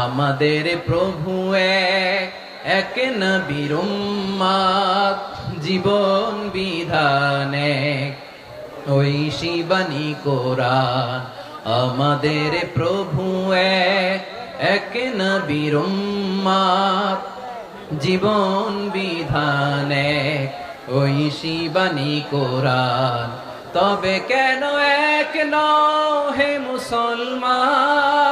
আমাদের প্রভু এক এক নবীর উম্মাদ, জীবন বিধান এক। ওই শিবানী কোরআন আমাদের প্রভু এক এক নবীর উম্মাদ, জীবন বিধান এক। ওই শিবানী কোরআন তবে কেন এক নও হে মুসলমান?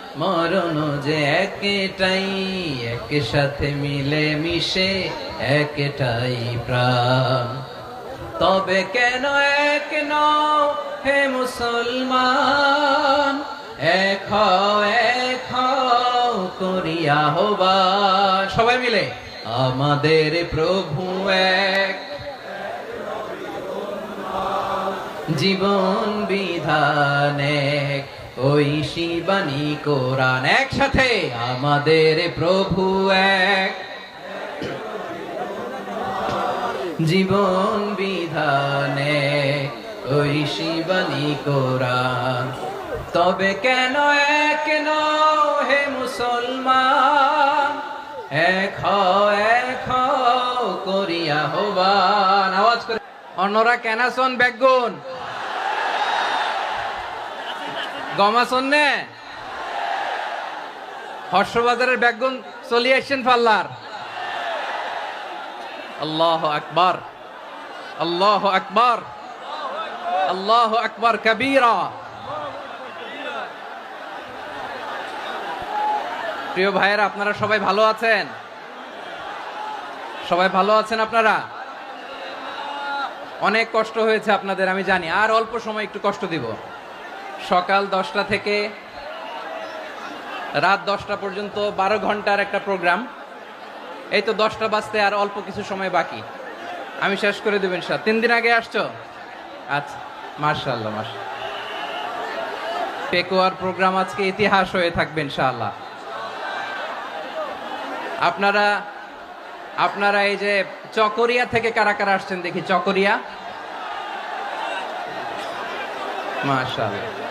মরণ যে একটাই এক সাথে মিলে মিশে একটাই প্রাণ। তবে কেন এক নও হে মুসলমান? এক এক করিয়া হবা সবাই মিলে, আমাদের প্রভু এক। জীবন বিধান এক। ওই শিবানী কোরআন একসাথে, আমাদের প্রভু এক। জীবন বিধানে ওই শিবানী কোরআন, তবে কেন এক হে মুসলমান? এক এক করিয়া হবান আওয়াজ করে, অন্যরা কেন শোন বেগুন গমাসন নে হর্ষবাজারের বেগুন চলিয়ে আসছেন পাল্লার। আল্লাহ আকবর। আল্লাহ আকবর। আল্লাহ আকবার কবীরা। প্রিয় ভাইয়েরা, আপনারা সবাই ভালো আছেন? সবাই ভালো আছেন আপনারা? অনেক কষ্ট হয়েছে আপনাদের, আমি জানি। আর অল্প সময় একটু কষ্ট দিব। সকাল দশটা থেকে রাত দশটা পর্যন্ত বারো ঘণ্টার একটা প্রোগ্রাম। এই তো দশটা বাজতে আর অল্প কিছু সময় বাকি। আমি শেষ করে দেবেন স্যার তিন দিন আগে আসছো? আচ্ছা মার্শাল্লাহ মার্শাল পেকুয়ার প্রোগ্রাম আজকে ইতিহাস হয়ে থাকবে ইনশাআল্লাহ। আপনারা আপনারা এই যে চকরিয়া থেকে কারা কারা আসছেন দেখি, চকরিয়া? মাশাআল্লাহ।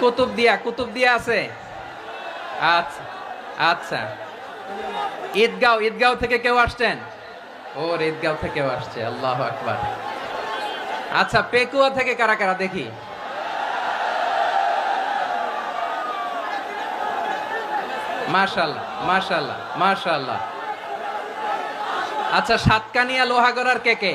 কুতুব দিয়া কুতুব দিয়া আছে? আচ্ছা আচ্ছা। ঈদগাঁও ঈদগাঁও থেকে কেউ আসছেন? ওর ঈদগাঁও থেকেও আসছে, আল্লাহ আকবার। আচ্ছা পেকুয়া থেকে কারা কারা, দেখি। মাশাল্লাহ মাশাল্লাহ মাশাল্লাহ আচ্ছা সাতকানিয়া লোহাগড়ার কে কে?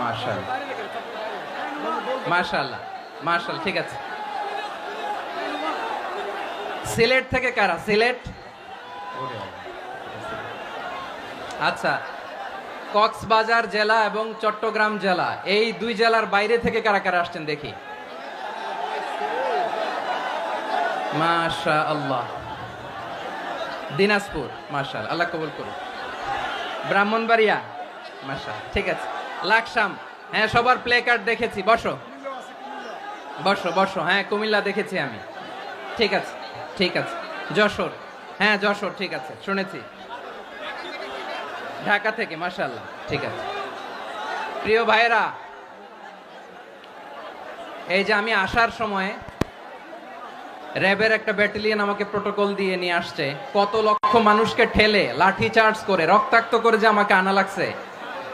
মার্শাল মার্শাল্লাহ মার্শাল ঠিক আছে। সিলেট থেকে কারা? সিলেট? আচ্ছা কক্সবাজার জেলা এবং চট্টগ্রাম জেলা, এই দুই জেলার বাইরে থেকে কারা কারা আসছেন দেখি। মাশা দিনাজপুর, মাশাল, আল্লাহ কবুল করুন ব্রাহ্মণবাড়িয়া মাশা ঠিক আছে। লাকসাম। হ্যাঁ সবার প্লে কার্ড দেখেছি। বসো। বসো বসো। হ্যাঁ কুমিল্লা দেখেছি আমি। ঠিক আছে ঠিক আছে। যশোর। হ্যাঁ যশোর, ঠিক আছে, শুনেছি। ঢাকা থেকে মাশাল্লাহ ঠিক আছে। প্রিয় ভাইরা এই যে আমি আসার সময়ে র্যাবের একটা ব্যাটালিয়ন আমাকে প্রোটোকল দিয়ে নিয়ে আসছে। কত লক্ষ মানুষকে ঠেলে, লাঠি চার্জ করে, রক্তাক্ত করে যে আমাকে আনা লাগছে।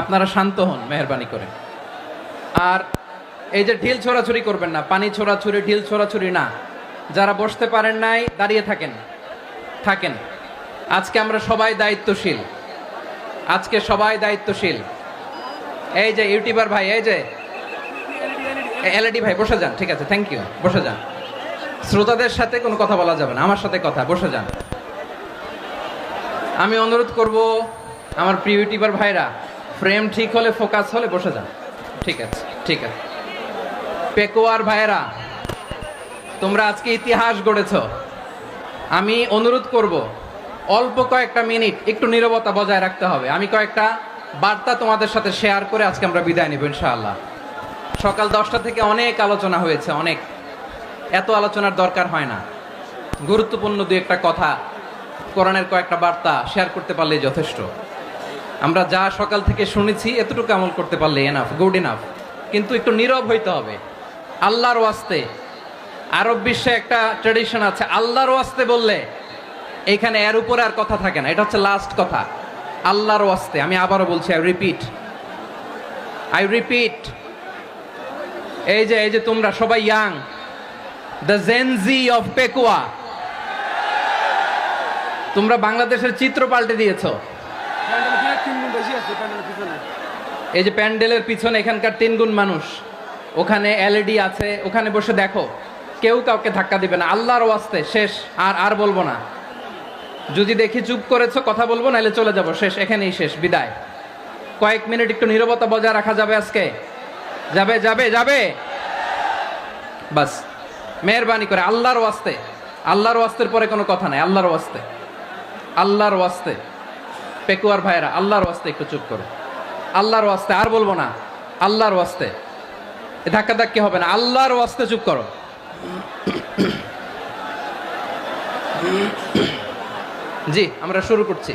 আপনারা শান্ত হন, মেহরবানি করে আর এই যে ঢিল ছোড়াছুরি করবেন না, পানি ছোড়াছুরি ঢিল ছোড়াছুরি না। যারা বসতে পারেন নাই, দাঁড়িয়ে থাকেন থাকেন। আজকে আমরা সবাই দায়িত্বশীল। আজকে সবাই দায়িত্বশীল। এই যে ইউটিউবার ভাই, এই যে এলইডি ভাই, বসে যান, ঠিক আছে থ্যাংক ইউ বসে যান। শ্রোতাদের সাথে কোনো কথা বলা যাবে না, আমার সাথে কথা, বসে যান। আমি অনুরোধ করব আমার প্রিয় ইউটিউবার ভাইরা ফ্রেম ঠিক হলে ফোকাস হলে বসে যান। ঠিক আছে ঠিক আছে। পেকোয়ার ভাইরা তোমরা আজকে ইতিহাস গড়েছ। আমি অনুরোধ করব, অল্প কয়েকটা মিনিট একটু নীরবতা বজায় রাখতে হবে। আমি কয়েকটা বার্তা তোমাদের সাথে শেয়ার করে আজকে আমরা বিদায় নেব, ইনশাআল্লাহ। সকাল দশটা থেকে অনেক আলোচনা হয়েছে, অনেক। এত আলোচনার দরকার হয় না। গুরুত্বপূর্ণ দু একটা কথা, কোরআনের কয়েকটা বার্তা শেয়ার করতে পারলে যথেষ্ট। আমরা যা সকাল থেকে শুনেছি, এতটুকু আমল করতে পারলে এনাফ গুড এনাফ কিন্তু একটু নীরব হইতে হবে। আল্লাহর ওয়াস্তে। আরব বিশ্বে একটা ট্রেডিশন আছে, আল্লাহর ওয়াস্তে বললে এখানে এর উপরে আর কথা থাকে না। এটা হচ্ছে লাস্ট কথা। আল্লাহর ওয়াস্তে। আমি আবারও বলছি আই রিপিট আই রিপিট এই যে এই যে তোমরা সবাই young the Gen Z of Pekua তোমরা বাংলাদেশের চিত্র পাল্টে দিয়েছ। এই যে প্যান্ডেলের পিছনে এখানকার তিন গুণ মানুষ, ওখানে এলইডি আছে, ওখানে বসে দেখো, কেউ কাউকে ধাক্কা দিবে না, আল্লাহর ওয়াস্তে, শেষ, আর আর বলব না। যদি দেখি চুপ করেছ, কথা বলব, নাহলে চলে যাব, শেষ, এখানেই শেষ, বিদায়। কয়েক মিনিট একটু নীরবতা বজায় রাখা যাবে আজকে। যাবে যাবে যাবে। বাস, মেহরবানি করে, আল্লাহর ওয়াস্তে। আল্লাহর ওয়াস্তের পরে কোনো কথা নাই, আল্লাহর ওয়াস্তে। আল্লাহর ওয়াস্তে। পেকুয়ার ভাইরা আল্লাহর ওয়াস্তে একটু চুপ করো। আল্লাহর ওয়াস্তে, আর বলব না, আল্লাহর ওয়াস্তে। ধাক্কা ধাক্কি হবে না, আল্লাহর ওয়াস্তে চুপ করো। জি, আমরা শুরু করছি।